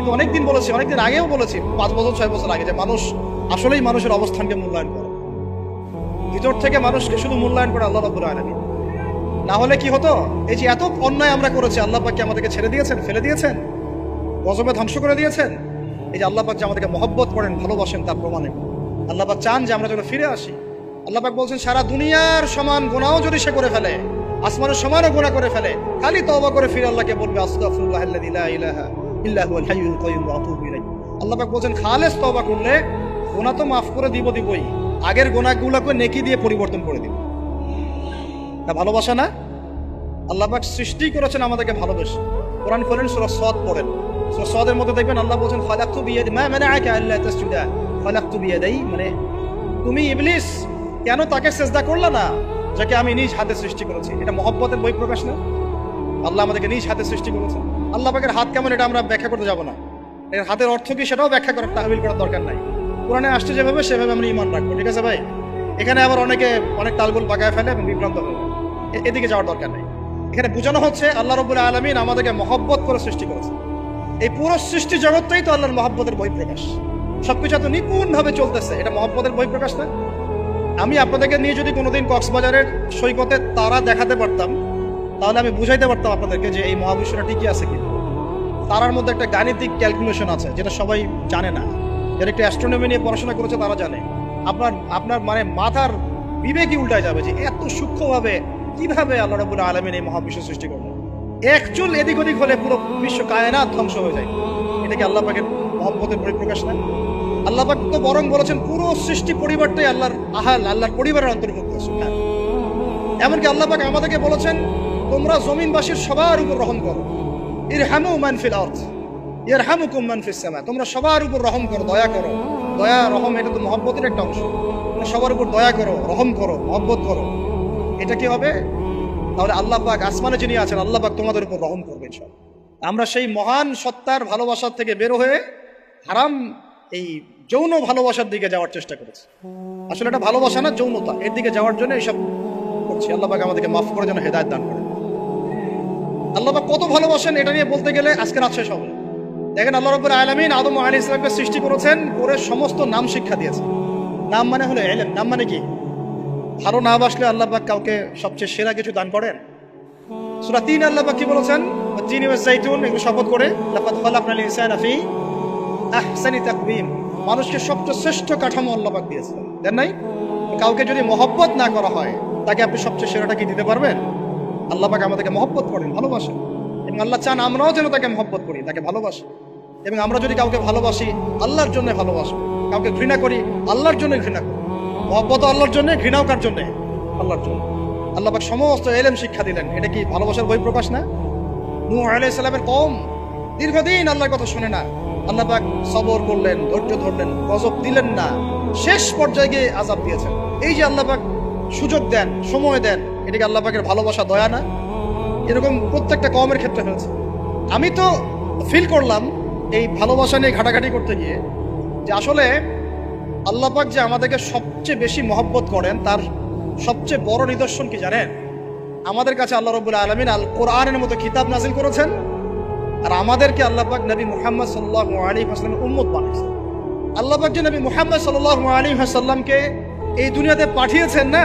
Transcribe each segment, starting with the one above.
আমি তো অনেকদিন বলেছি, অনেকদিন আগেও বলেছি, পাঁচ বছর, ছয় বছর আগে যে মানুষ আসলেই মানুষের অবস্থানকে মূল্যায়ন করে। ভিতর থেকে মানুষকে শুধু মূল্যায়ন করে আল্লাহ রাব্বুল আলামিন। না হলে কি হতো? এই যে এত অন্যায় আমরা করেছি, আল্লাহ পাক কি আমাদেরকে ছেড়ে দিয়েছেন, ফেলে দিয়েছেন, গজবে ধ্বংস করে দিয়েছেন, এই যে আল্লাহ পাক যে আমাদেরকে মহব্বত করেন, ভালোবাসেন তার প্রমাণে। আল্লাহ পাক চান যে আমরা যেন ফিরে আসি। আল্লাহ পাক বলছেন, সারা দুনিয়ার সমান গুনাহও যদি সে করে ফেলে, আসমানের সমানও গুনাহ করে ফেলে, খালি তওবা করে ফিরে আল্লাহকে বলবে লা ইলাহা গুনাহগুলোকে নেকি দিয়ে পরিবর্তন করে দিব। সৃষ্টি করেছেন আমাদেরকে ভালোবেসে। কোরআন সদ মধ্যে দেখবেন আল্লাহ মানে তুমি ইবলিস, কেন তাকে সেজদা করলে না, যাকে আমি নিজ হাতে সৃষ্টি করেছি? এটা মহব্বতের বই প্রকাশ না? আল্লাহ আমাদেরকে নিজ হাতে সৃষ্টি করেছেন। আল্লাহ পাকের হাত কেমন, এটা আমরা ব্যাখ্যা করতে যাব না। এর হাতের অর্থ কি সেটাও ব্যাখ্যা করার তাহবিল করার দরকার নাই। কোরআনে আসছে যেভাবে, সেভাবে আমরা ইমান রাখব, ঠিক আছে ভাই? এখানে আবার অনেকে অনেক তালগোল পাকায় ফেলে এবং বিভ্রান্ত হবে এদিকে যাওয়ার দরকার নেই। এখানে বোঝানো হচ্ছে আল্লাহ রবুল্লা আলমিন আমাদেরকে মহব্বত করে সৃষ্টি করেছে এই পুরো সৃষ্টি জগৎটাই তো আল্লাহর মহব্বতের বহিঃপ্রকাশ। সবকিছু এত নিপুণভাবে চলতেছে, এটা মহব্বতের বহিঃপ্রকাশ না? আমি আপনাদেরকে নিয়ে যদি কোনোদিন কক্সবাজারের সৈকতে তারা দেখাতে পারতাম তাহলে আমি বুঝাইতে পারতাম আপনাদেরকে যে এই মহাবিশ্বটা ঠিকই আছে কি তারার মধ্যে একটা গাণিতিক ক্যালকুলেশন আছে, যেটা সবাই জানে না। যারা একটু অ্যাস্ট্রোনমি নিয়ে পড়াশোনা করেছে তারা জানে। আপনার আপনার মানে মাথার বিবেকই উল্টায় যাবে যে এত সূক্ষ্মভাবে কীভাবে আল্লাহ রাবুল আলমিন এই মহাবিশ্ব সৃষ্টি করলেন এক চুল এদিক ওদিক হলে পুরো বিশ্ব কায়নাত ধ্বংস হয়ে যায়। এটা কি আল্লাহ পাকের মহব্বতের পরিপ্রকাশ না? আল্লাহ পাক তো বরং বলেছেন, পুরো সৃষ্টি পরিবারটাই আল্লাহর আহাল, আল্লাহর পরিবারের অন্তর্ভুক্ত। এমনকি আল্লাহ পাক আমাদেরকে বলেছেন তোমরা জমিনবাসীর সবার উপর রহম করো। ইরহামু মান ফিল আরদ ইয়ারহামুকুম মান ফিস সামা। তোমরা সবার উপর রহম করো, দয়া করো। দয়া, রহম এটা তো মহব্বতের একটা অংশ। তোমরা সবার উপর দয়া করো, রহম করো, মহব্বত করো। এটা কি হবে? তাহলে আল্লাহ পাক আসমানে যিনি আছেন, আল্লাহ পাক তোমাদের উপর রহম করবে ইনশাআল্লাহ। আমরা সেই মহান সত্তার ভালোবাসার থেকে বের হয়ে হারাম, এই যৌন ভালোবাসার দিকে যাওয়ার চেষ্টা করেছি। আসলে এটা ভালোবাসা না, যৌনতা। এর দিকে যাওয়ার জন্য এইসব করছি। আল্লাহ পাক আমাদেরকে মাফ করে যেন হেদায়ত দান করেন। আল্লাহ কত ভালোবাসেন এটা নিয়ে বলতে গেলে আজকে রাত শেষ হবে। দেখেন আল্লাহ রব্বুল আলামিন আদম আলী ইসলামকে সৃষ্টি করেছেন করে সমস্ত নাম শিক্ষা দিয়েছেন। নাম মানে হলো এলেন নাম মানে কি? ভালো না বাসলে আল্লাহ পাক কাউকে সবচেয়ে সেরা কিছু দান করেন? সুরা তিন আল্লাহ পাক কি বলেছেন? তিন জাইতুন, এগুলো শপথ করে, লাকাদ খালাকনাল ইনসানা ফি আহসানি তাকবীম মানুষকে সবচেয়ে শ্রেষ্ঠ কাঠামো আল্লাহ পাক দিয়েছেন। দেন নাই? কাউকে যদি মহব্বত না করা হয়, তাকে আপনি সবচেয়ে সেরাটা কি দিতে পারবেন? আল্লাহ পাক আমাদেরকে মহব্বত করেন, ভালোবাসেন। এবং আল্লাহ চান আমরাও যেন তাকে মহব্বত করি, তাকে ভালোবাসি। এবং আমরা যদি কাউকে ভালোবাসি, আল্লাহর জন্য ভালোবাসি কাউকে ঘৃণা করি, আল্লাহর জন্য ঘৃণা করি। মহব্বত আল্লাহর জন্য, ঘৃণাও কার জন্য? আল্লাহর জন্য। আল্লাহ পাক সমস্ত এলেম শিক্ষা দিলেন। এটা কি ভালোবাসার বই প্রকাশ না? নূহ আলাইহিস সালামের কম দীর্ঘদিন আল্লাহর কথা শুনে না। আল্লাহ পাক সবর করলেন, ধৈর্য ধরলেন, গজব দিলেন না। শেষ পর্যায়ে গিয়ে আজাব দিয়েছেন। এই যে আল্লাহ পাক সুযোগ দেন, সময় দেন এটাকে আল্লাহ পাকের ভালোবাসা, দয়া না। এরকম প্রত্যেকটা কমের ক্ষেত্রে হয়েছে। আমি তো ফিল করলাম এই ভালোবাসা নিয়ে ঘাটাঘাটি করতে গিয়ে যে আসলে আল্লাহ পাক যে আমাদেরকে সবচেয়ে বেশি মহব্বত করেন, তার সবচেয়ে বড় নিদর্শন কি জানেন? আমাদের কাছে আল্লাহ রবুল্লা আলমিন আল কোরআনের মতো কিতাব নাজিল করেছেন আর আমাদেরকে আল্লাহ পাক নবী মুহাম্মদ সাল্লাহ আলী হাসলামের উম্মত বানিয়েছেন। আল্লাহ পাক যে নবী মুহাম্মদ সাল্লাহ আলী হাসাল্লামকে এই দুনিয়াতে পাঠিয়েছেন না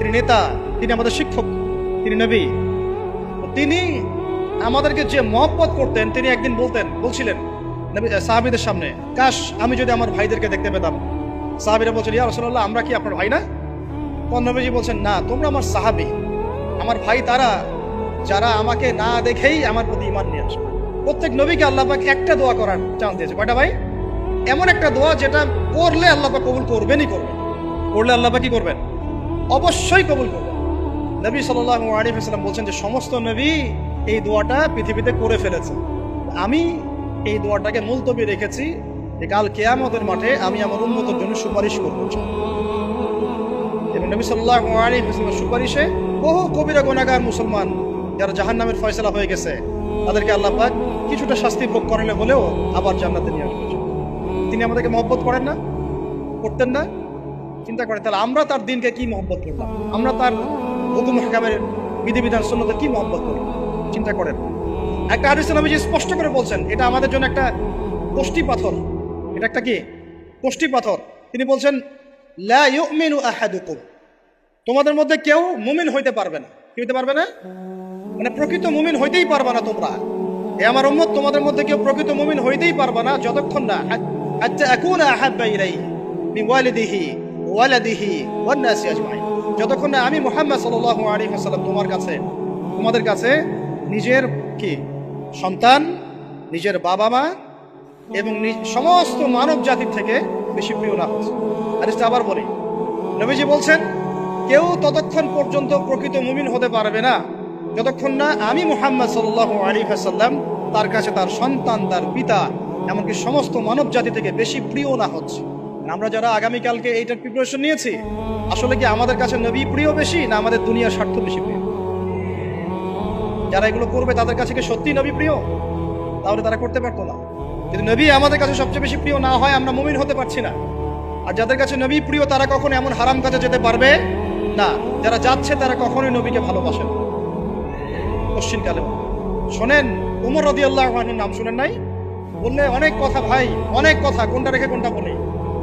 তিনি নেতা তিনি আমাদের শিক্ষক, তিনি নবী। তিনি আমাদেরকে যে মহব্বত করতেন, তিনি একদিন বলতেন, বলছিলেন সাহাবিদের সামনে, কাশ, আমি যদি আমার ভাইদেরকে দেখতে পেতাম। সাহাবিরা বলছেন, ইয়া রসল্লাহ আমরা কি আপনার ভাই না? তখন নবীজি বলছেন, না, তোমরা আমার সাহাবি। আমার ভাই তারা, যারা আমাকে না দেখেই আমার প্রতি ইমান নিয়ে আসবে প্রত্যেক নবীকে আল্লাহ একটা দোয়া করার চান্স দিয়েছে। কয়টা ভাই? এমন একটা দোয়া যেটা করলে আল্লাহ কবুল করবেনই করবেন। করলে আল্লাহ কি করবেন? অবশ্যই কবুল করবেন নবী সাল্লাল্লাহু আলাইহি ওয়াসাল্লাম বলছেন যে, সমস্ত নবী এই দোয়াটা পৃথিবীতে করে ফেলেছে আমি এই দোয়াটাকে মুলতবি রেখেছি যে, কাল কেয়ামতের মাঠে আমি আমার উন্নতর জন্য সুপারিশ করব। নবী ওয়াসাল্লামের সুপারিশে বহু কবিরা, গুনাহগার, মুসলমান যারা জাহান্নামের ফয়সলা হয়ে গেছে, তাদেরকে আল্লাহ পাক কিছুটা শাস্তি ভোগ করেন বলেও আবার জান্নাতে নিয়ে আসবে। তিনি আমাদেরকে মহব্বত করেন না, করতেন না। চিন্তা করে তাহলে আমরা তার দিনকে কি মহব্বত করলাম? আমরা তার হুকুম হাকামের বিধিবিধান শূন্যতে কি মহব্বত করলাম? চিন্তা করেন। একটা হাদিসে নবীজি স্পষ্ট করে বলছেন, এটা আমাদের জন্য একটা কোষ্টি পাথর। এটা একটা কি? কোষ্টি পাথর। তিনি বলছেন, লা ইউমিনু আহাদুকুম। তোমাদের মধ্যে কেউ মুমিন হইতে পারবে না। কি হইতে পারবে না? মানে প্রকৃত মুমিন হইতেই পারবে না তোমরা। এ আমার উম্মত, তোমাদের মধ্যে কেউ প্রকৃত মুমিন হইতেই পারবে না, যতক্ষণ না হাত্তা আকুনা আহাব্বা ইলাইহি মিন ওয়ালিদিহি ওয়ালাদিহি ওয়ান নাসি আজমাইন। যতক্ষণ না আমি মুহাম্মদ সাল্লাল্লাহু আলাইহি ওয়াসাল্লাম তোমার কাছে, তোমাদের কাছে নিজের কি, সন্তান, নিজের বাবা মা এবং সমস্ত মানব জাতির থেকে বেশি প্রিয় না হচ্ছে হাদিসটা আবার বলি। নবীজি বলছেন, কেউ ততক্ষণ পর্যন্ত প্রকৃত মুমিন হতে পারবে না, যতক্ষণ না আমি মুহাম্মদ সাল্লাল্লাহু আলাইহি হাসাল্লাম তার কাছে তার সন্তান, তার পিতা, এমনকি সমস্ত মানব জাতি থেকে বেশি প্রিয় না হচ্ছে। আমরা যারা আগামীকালকে এইটার প্রিপারেশন নিয়েছি, আসলে কি আমাদের কাছে নবী প্রিয় বেশি না আমাদের দুনিয়ার স্বার্থ বেশি প্রিয়? যারা এগুলো করবে, তাদের কাছে কি সত্যি নবী প্রিয়? তাহলে তারা করতে পারতো না। যদি নবী আমাদের কাছে সবচেয়ে বেশি প্রিয় না হয়, আমরা মুমিন হতে পারছি না। আর যাদের কাছে নবী প্রিয়, তারা কখনো এমন হারাম কাজে যেতে পারবে না। যারা যাচ্ছে, তারা কখনোই নবীকে ভালোবাসে না। পশ্চিমকালে। শোনেন, উমর রদি নাম শুনেন নাই? বললে অনেক কথা ভাই, অনেক কথা। কোনটা রেখে কোনটা বলি?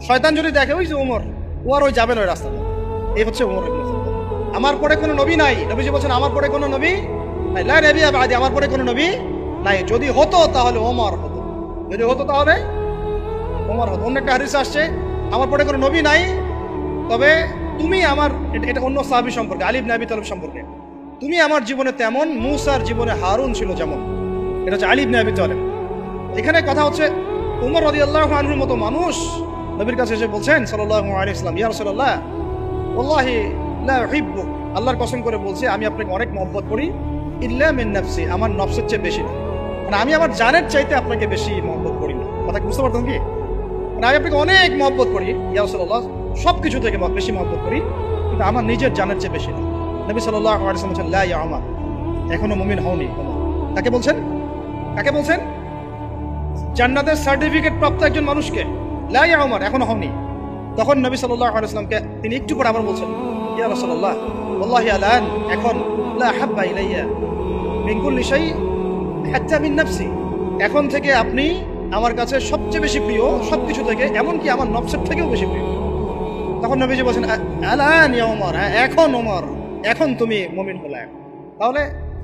শয়তান যদি দেখে, ওই যে ওমর ও আর ওই যাবে না ওই রাস্তা দিয়ে। এই হচ্ছে ইবনে আমার পরে কোনো নবী নাই। নবীজি বলছেন, আমার পরে কোনো নবী নাই। লাই নবী বাদি, আমার পরে কোনো নবী নাই। যদি হতো তাহলে ওমর হতো। যদি হতো তাহলে ওমর হতো। অন্য একটা হাদিসে আসছে, আমার পরে কোনো নবী নাই, তবে তুমি আমার এটা- অন্য সাহাবি সম্পর্কে আলিব নাবি তালব সম্পর্কে। তুমি আমার জীবনে তেমন, মুসার জীবনে হারুন ছিল যেমন। এটা হচ্ছে আলিব নাবি তালেব। এখানে কথা হচ্ছে, উমর রদি আল্লাহ মতো মানুষ নবীর কাছে এসে বলছেন ইয়া লা উহিব্বু। আল্লাহর কসম করে বলছে, আমি আপনাকে অনেক মহব্বত করি, ইল্লা মিন আমার নফসের চেয়ে বেশি না। মানে আমি আমার জানের চাইতে আপনাকে বেশি মহব্বত করি না। কথা বুঝতে পারতাম কি? মানে আমি আপনাকে অনেক মহব্বত করি, ইয়া রাসূলুল্লাহ সব কিছু থেকে বেশি মহব্বত করি, কিন্তু আমার নিজের জানের চেয়ে বেশি না। নবী আলাইহি বলছেন, লা আমার এখনও মুমিন হওনি কাকে বলছেন? কাকে বলছেন? জান্নাতের সার্টিফিকেট প্রাপ্ত একজন মানুষকে। লাই আমার এখনও হয়নি তখন নবী আলাইহি তিনি একটু পরে আবার বলছেন, ইয়া আলান, এখন লা মিন নাফসি। এখন থেকে আপনি আমার কাছে সবচেয়ে বেশি প্রিয়, সবকিছু থেকে, এমনকি আমার নফসের থেকেও বেশি প্রিয়। তখন নবীজি বলছেন, "আ- আলান ইয়া ওমর হ্যাঁ এখন ওমর এখন তুমি মুমিন হলে। তাহলে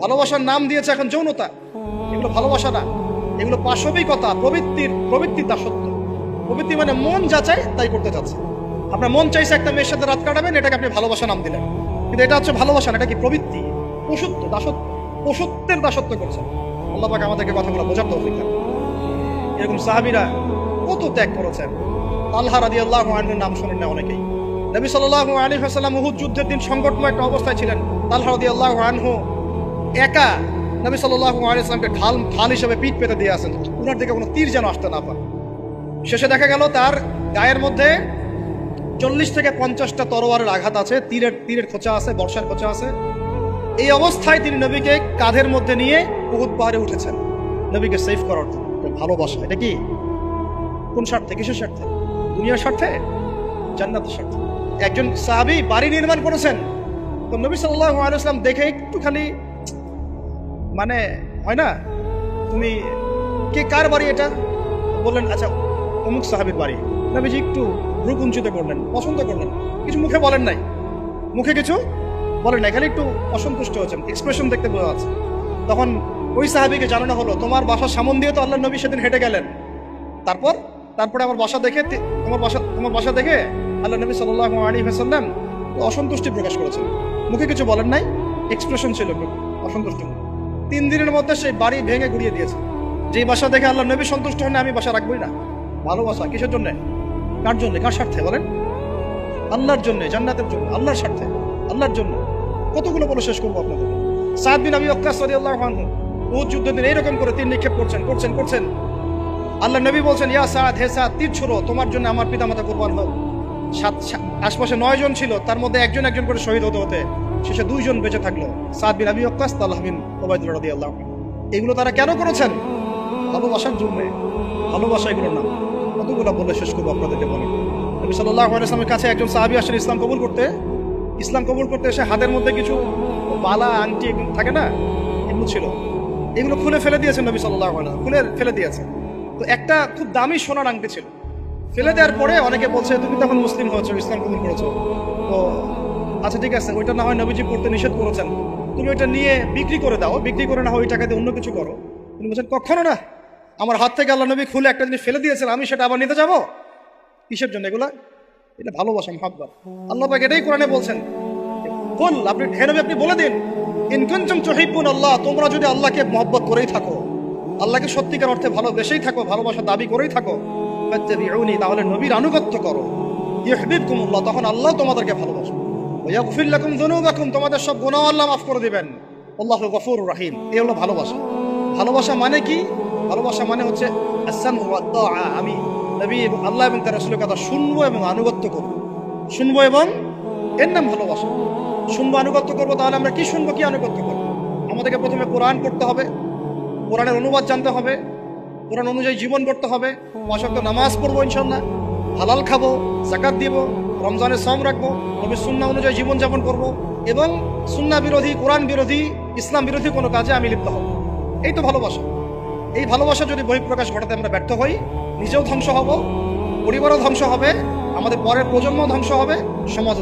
ভালোবাসার নাম দিয়েছে এখন যৌনতা। এগুলো ভালোবাসা না। এগুলো পাশবিকতা, প্রবৃত্তির প্রবৃত্তির দাসত্ব। প্রবৃত্তি মানে মন যাচাই তাই করতে চাচ্ছে আপনার মন চাইছে একটা মেয়ের সাথে রাত কাটাবেন, এটাকে আপনি ভালোবাসা নাম দিলেন। কিন্তু এটা হচ্ছে ভালোবাসা এটা কি প্রবৃত্তি? পশুত্ব, দাসত্ব। পশুত্বের দাসত্ব করছেন। আল্লাহ পাক আমাদেরকে কথাগুলো বোঝার তৌফিক দেন। এরকম সাহাবিরা কত ত্যাগ করেছেন। আল্লাহ রাদি আল্লাহ আনহুর নাম শোনেন না অনেকেই। নবী সাল্লাহ আলী হাসাল্লাম উহুদ যুদ্ধের দিন সংকটময় একটা অবস্থায় ছিলেন। আল্লাহ রাদি আল্লাহ আনহু একা নবী সাল্লাহ ঢাল ঢাল হিসেবে পিঠ পেতে দিয়ে আসেন। উনার দিকে কোনো তীর যেন আসতে না পারে। শেষে দেখা গেল তার গায়ের মধ্যে চল্লিশ থেকে পঞ্চাশটা তরোয়ারের আঘাত আছে। তীরের তীরের খোঁচা আছে, বর্ষার খোঁচা আছে। এই অবস্থায় তিনি নবীকে কাঁধের মধ্যে নিয়ে বহুত পাহাড়ে উঠেছেন। নবীকে সেভ করার জন্য। ভালোবাসা, এটা কি? কোন স্বার্থে? কিসের স্বার্থে? দুনিয়ার স্বার্থে? জান্নাতের স্বার্থে? একজন সাহাবি বাড়ি নির্মাণ করেছেন। তো নবী সাল্লাহ দেখে একটুখানি মানে হয় না? তুমি কে, কার বাড়ি এটা? বললেন আচ্ছা অমুক সাহাবির বাড়ি। নবীজি একটু রূপ উঞ্চিত করলেন, পছন্দ করলেন। কিছু মুখে বলেন নাই। মুখে কিছু বলেন নাই, খালি একটু অসন্তুষ্ট হচ্ছেন এক্সপ্রেশন দেখতে বোঝা যাচ্ছে। তখন ওই সাহাবিকে জানানো হলো, তোমার বাসার সামন দিয়ে তো আল্লাহ নবী সেদিন হেঁটে গেলেন। তারপর? তারপরে আমার বাসা দেখে তোমার বাসা তোমার বাসা দেখে আল্লাহ নবী সাল্লাহ আলী হাসাল্লাম অসন্তুষ্টি প্রকাশ করেছেন। মুখে কিছু বলেন নাই এক্সপ্রেশন ছিল অসন্তুষ্টি। তিন দিনের মধ্যে সেই বাড়ি ভেঙে গুড়িয়ে দিয়েছে। যে বাসা দেখে আল্লাহ নবী সন্তুষ্ট হন আমি বাসা রাখবই না। ভালোবাসা কিসের জন্য? কার জন্য? কার স্বার্থে বলেন? আল্লাহর জন্য, জান্নাতের জন্য, আল্লাহর স্বার্থে, আল্লাহর জন্য। কতগুলো বলে শেষ করব আপনাদের। সাত দিন আমি অক্কাস আল্লাহ ও যুদ্ধ দিন এইরকম করে তীর নিক্ষেপ করছেন করছেন করছেন। আল্লাহ নবী বলছেন, ইয়া সাদ, হে সাদ, তীর ছোড়ো, তোমার জন্য আমার পিতামাতা কোরবান হোক। সাত আশপাশে নয় জন ছিল, তার মধ্যে একজন একজন করে শহীদ হতে হতে শেষে দুইজন বেঁচে থাকল। সাদ বিন আবি অক্কাস তাল্লাহ বিন ওবায়দুল্লাহ আনহু। এগুলো তারা কেন করেছেন? ভালোবাসার জন্য। ভালোবাসা এগুলোর নাম কতগুলো বলে শেষ করব আপনাদেরকে বলে। নবী সাল্লাহ আলাইসলামের কাছে একজন সাহাবি আসেন ইসলাম কবুল করতে। ইসলাম কবুল করতে এসে হাতের মধ্যে কিছু বালা, আংটি থাকে না? এগুলো ছিল। এগুলো খুলে ফেলে দিয়েছেন নবী সাল্লাহ খুলে ফেলে দিয়েছে তো একটা খুব দামি সোনার আংটি ছিল। ফেলে দেওয়ার পরে অনেকে বলছে, তুমি তখন মুসলিম হয়েছো, ইসলাম কবুল করেছ। তো আচ্ছা ঠিক আছে, ওইটা না হয় নবীজি পড়তে নিষেধ করেছেন। তুমি ওইটা নিয়ে বিক্রি করে দাও, বিক্রি করে না হয় ওই টাকা দিয়ে অন্য কিছু করো। তিনি বলছেন, কখনো না। আমার হাত থেকে আল্লাহ নবী খুলে একটা জিনিস ফেলে দিয়েছেন, আমি সেটা আবার নিতে যাব? কিসের জন্য এগুলা? এটা ভালোবাসা, মহাব্বত। আল্লাহ পাক এটাই কোরআনে বলছেন। বল আপনি নবী, আপনি বলে দিন ইনকুনতুম তুহিব্বুন আল্লাহ তোমরা যদি আল্লাহকে মহব্বত করেই থাকো, আল্লাহকে সত্যিকার অর্থে ভালোবেসেই থাকো ভালোবাসা দাবি করেই থাকো তাহলে নবীর আনুগত্য করো। ইউহিব্বুকুমুল্লাহ, তখন আল্লাহ তোমাদেরকে ভালোবাসবে। ওয়াগফির লাকুম যুনুবাকুম, তোমাদের সব গুনাহ আল্লাহ মাফ করে দিবেন। আল্লাহু গফুরুর রহিম। এই হলো ভালোবাসা। ভালোবাসা মানে কি? ভালোবাসা মানে হচ্ছে আসাম আমি, নবী আল্লাহ এবং তার রসুলের কথা শুনব এবং আনুগত্য করব। শুনব এবং এর নাম ভালোবাসা। শুনব, আনুগত্য করব, তাহলে আমরা কি শুনব, কি আনুগত্য করব? আমাদেরকে প্রথমে কোরআন পড়তে হবে। কোরআনের অনুবাদ জানতে হবে। কোরআন অনুযায়ী জীবন করতে হবে। পাঁচক্ত নামাজ পড়ব ইনশাল্লাহ হালাল খাব, জাকাত দিব, রমজানের সম রাখব, নবীর সুন্না অনুযায়ী জীবনযাপন করব এবং সুন্না বিরোধী, কোরআন বিরোধী, ইসলাম বিরোধী কোনো কাজে আমি লিপ্ত হব। এই তো ভালোবাসা। এই ভালোবাসা যদি বহিঃপ্রকাশ ঘটাতে আমরা ব্যর্থ হই, নিজেও ধ্বংস হব, পরিবারও ধ্বংস হবে, আমাদের পরের প্রজন্ম ধ্বংস হবে সমাজ